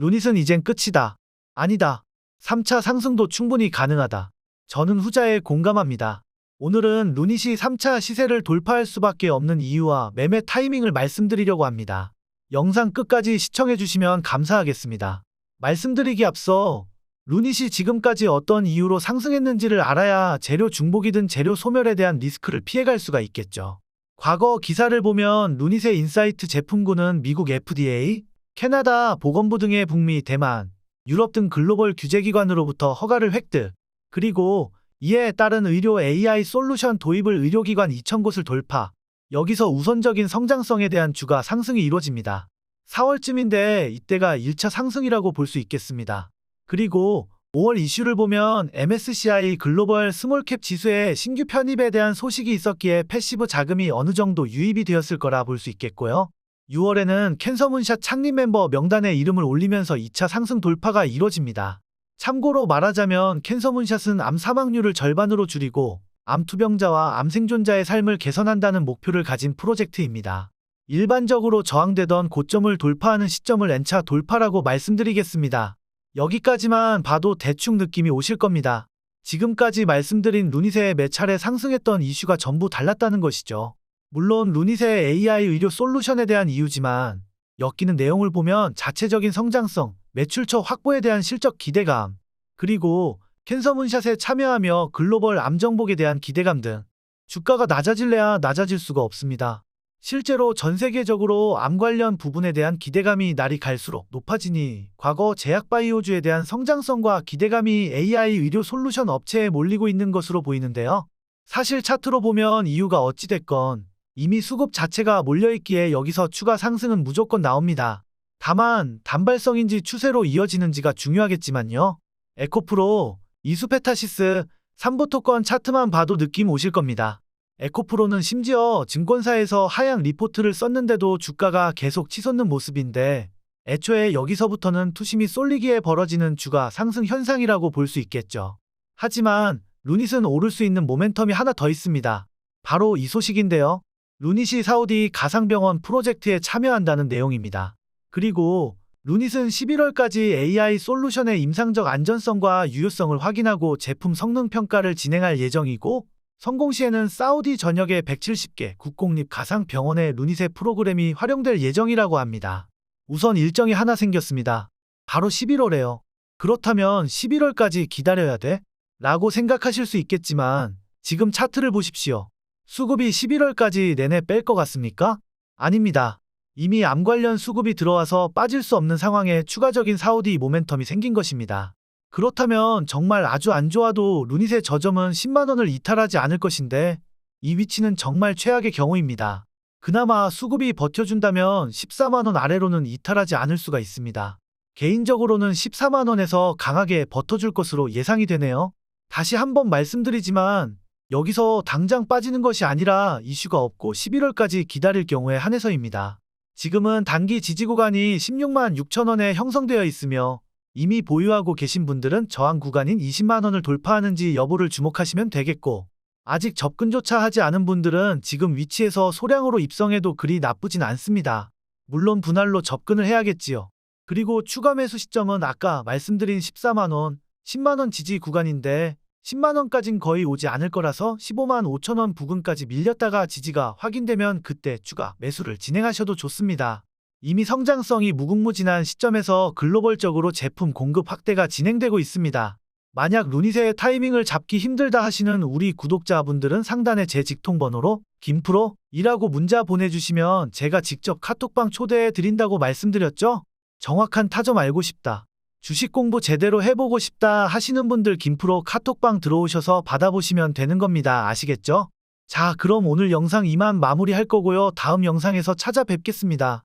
루닛은 이젠 끝이다. 아니다. 3차 상승도 충분히 가능하다. 저는 후자에 공감합니다. 오늘은 루닛이 3차 시세를 돌파할 수밖에 없는 이유와 매매 타이밍을 말씀드리려고 합니다. 영상 끝까지 시청해주시면 감사하겠습니다. 말씀드리기 앞서 루닛이 지금까지 어떤 이유로 상승했는지를 알아야 재료 중복이든 재료 소멸에 대한 리스크를 피해갈 수가 있겠죠. 과거 기사를 보면 루닛의 인사이트 제품군은 미국 FDA, 캐나다 보건부 등의 북미, 대만, 유럽 등 글로벌 규제기관으로부터 허가를 획득, 그리고 이에 따른 의료 AI 솔루션 도입을 의료기관 2,000곳을 돌파, 여기서 우선적인 성장성에 대한 주가 상승이 이루어집니다. 4월쯤인데 이때가 1차 상승이라고 볼 수 있겠습니다. 그리고 5월 이슈를 보면 MSCI 글로벌 스몰캡 지수에 신규 편입에 대한 소식이 있었기에 패시브 자금이 어느 정도 유입이 되었을 거라 볼 수 있겠고요. 6월에는 캔서문샷 창립 멤버 명단에 이름을 올리면서 2차 상승 돌파가 이뤄집니다. 참고로 말하자면 캔서문샷은 암 사망률을 절반으로 줄이고 암 투병자와 암 생존자의 삶을 개선한다는 목표를 가진 프로젝트입니다. 일반적으로 저항되던 고점을 돌파하는 시점을 N차 돌파라고 말씀드리겠습니다. 여기까지만 봐도 대충 느낌이 오실 겁니다. 지금까지 말씀드린 루닛의 몇 차례 상승했던 이슈가 전부 달랐다는 것이죠. 물론 루닛의 AI 의료 솔루션에 대한 이유지만 엮이는 내용을 보면 자체적인 성장성, 매출처 확보에 대한 실적 기대감, 그리고 캔서 문샷에 참여하며 글로벌 암 정복에 대한 기대감 등 주가가 낮아질래야 낮아질 수가 없습니다. 실제로 전 세계적으로 암 관련 부분에 대한 기대감이 날이 갈수록 높아지니 과거 제약바이오주에 대한 성장성과 기대감이 AI 의료 솔루션 업체에 몰리고 있는 것으로 보이는데요. 사실 차트로 보면 이유가 어찌됐건 이미 수급 자체가 몰려있기에 여기서 추가 상승은 무조건 나옵니다. 다만 단발성인지 추세로 이어지는지가 중요하겠지만요. 에코프로, 이수페타시스, 삼보토건 차트만 봐도 느낌 오실 겁니다. 에코프로는 심지어 증권사에서 하향 리포트를 썼는데도 주가가 계속 치솟는 모습인데 애초에 여기서부터는 투심이 쏠리기에 벌어지는 주가 상승 현상이라고 볼 수 있겠죠. 하지만 루닛은 오를 수 있는 모멘텀이 하나 더 있습니다. 바로 이 소식인데요. 루닛이 사우디 가상병원 프로젝트에 참여한다는 내용입니다. 그리고 루닛은 11월까지 AI 솔루션의 임상적 안전성과 유효성을 확인하고 제품 성능 평가를 진행할 예정이고 성공 시에는 사우디 전역의 170개 국공립 가상병원의 루닛의 프로그램이 활용될 예정이라고 합니다. 우선 일정이 하나 생겼습니다. 바로 11월에요. 그렇다면 11월까지 기다려야 돼? 라고 생각하실 수 있겠지만 지금 차트를 보십시오. 수급이 11월까지 내내 뺄 것 같습니까? 아닙니다. 이미 암 관련 수급이 들어와서 빠질 수 없는 상황에 추가적인 사우디 모멘텀이 생긴 것입니다. 그렇다면 정말 아주 안 좋아도 루닛의 저점은 10만원을 이탈하지 않을 것인데 이 위치는 정말 최악의 경우입니다. 그나마 수급이 버텨준다면 14만원 아래로는 이탈하지 않을 수가 있습니다. 개인적으로는 14만원에서 강하게 버텨줄 것으로 예상이 되네요. 다시 한번 말씀드리지만 여기서 당장 빠지는 것이 아니라 이슈가 없고 11월까지 기다릴 경우에 한해서입니다. 지금은 단기 지지 구간이 16만 6천원에 형성되어 있으며 이미 보유하고 계신 분들은 저항 구간인 20만 원을 돌파하는지 여부를 주목하시면 되겠고 아직 접근조차 하지 않은 분들은 지금 위치에서 소량으로 입성해도 그리 나쁘진 않습니다. 물론 분할로 접근을 해야겠지요. 그리고 추가 매수 시점은 아까 말씀드린 14만 원, 10만 원 지지 구간인데 10만 원까진 거의 오지 않을 거라서 15만 5천 원 부근까지 밀렸다가 지지가 확인되면 그때 추가 매수를 진행하셔도 좋습니다. 이미 성장성이 무궁무진한 시점에서 글로벌적으로 제품 공급 확대가 진행되고 있습니다. 만약 루닛의 타이밍을 잡기 힘들다 하시는 우리 구독자분들은 상단에 제 직통번호로 김프로 이라고 문자 보내주시면 제가 직접 카톡방 초대해 드린다고 말씀드렸죠? 정확한 타점 알고 싶다. 주식 공부 제대로 해보고 싶다 하시는 분들 김프로 카톡방 들어오셔서 받아보시면 되는 겁니다. 아시겠죠? 자, 그럼 오늘 영상 이만 마무리할 거고요. 다음 영상에서 찾아뵙겠습니다.